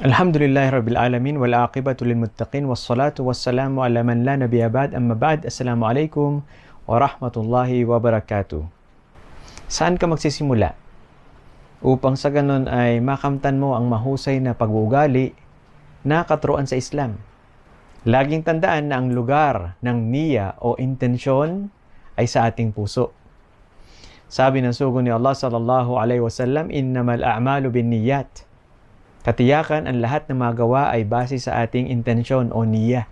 Alhamdulillah Rabbil Alamin wal aqibatu lil muttaqin was salatu was salamu ala man la nabiyya ba'd amma ba'd assalamu alaikum wa rahmatullahi wa barakatuh. Saan ka magsisimula? Upang sa ganun ay makamtan mo ang mahusay na pag-uugali na katuruan sa Islam. Laging tandaan na ang lugar ng niya o intensyon ay sa ating puso. Sabi ng sugo ni Allah sallallahu alaihi wasallam, "Innamal a'malu binniyat." Katiyakan ang lahat ng magawa ay base sa ating intensyon o niya.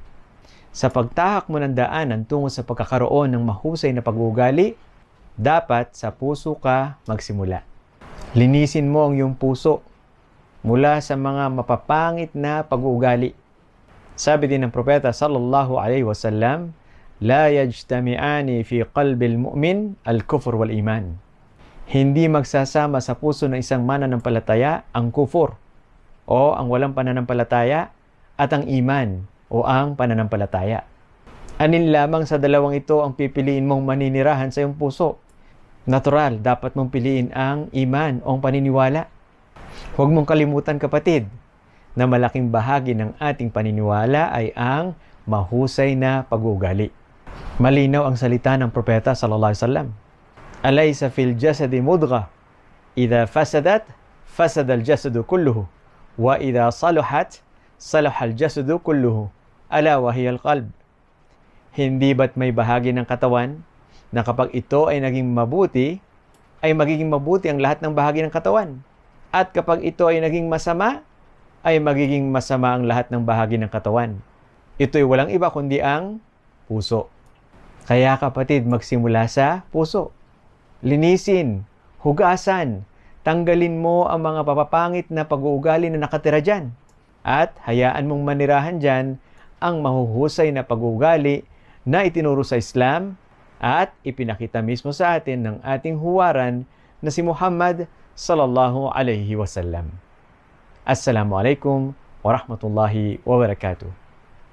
Sa pagtahak mo ng daanan tungo sa pagkakaroon ng mahusay na pag-uugali, dapat sa puso ka magsimula. Linisin mo ang iyong puso mula sa mga mapapangit na pag-uugali. Sabi din ng propeta sallallahu alaihi wasallam, la yajtami'ani fi qalbil mu'min al-kufr wal iman. Hindi magsasama sa puso ng isang mananampalataya ang kufur o ang walang pananampalataya at ang iman o ang pananampalataya. Anin lamang sa dalawang ito ang pipiliin mong maninirahan sa iyong puso. Natural, dapat mong piliin ang iman o ang paniniwala. Huwag mong kalimutan kapatid na malaking bahagi ng ating paniniwala ay ang mahusay na pag-uugali. Malinaw ang salita ng propeta sallallahu alaihi wasallam. Alaysa fil jasadi mudgha idha fasadat fasada al jasadu kulluhu saluhat salaha al jasadu kulluhu ala wa hiya al qalb. Hindi ba't may bahagi ng katawan na kapag ito ay naging mabuti, ay magiging mabuti ang lahat ng bahagi ng katawan. At kapag ito ay naging masama, ay magiging masama ang lahat ng bahagi ng katawan. Ito ay walang iba kundi ang puso. Kaya kapatid, magsimula sa puso. Linisin, hugasan, tanggalin mo ang mga papapangit na pag-uugali na nakatira dyan. At hayaan mong manirahan dyan ang mahuhusay na pag-uugali na itinuro sa Islam at ipinakita mismo sa atin ng ating huwaran na si Muhammad sallallahu alaihi wasallam. Assalamu alaikum wa rahmatullahi wa barakatuh.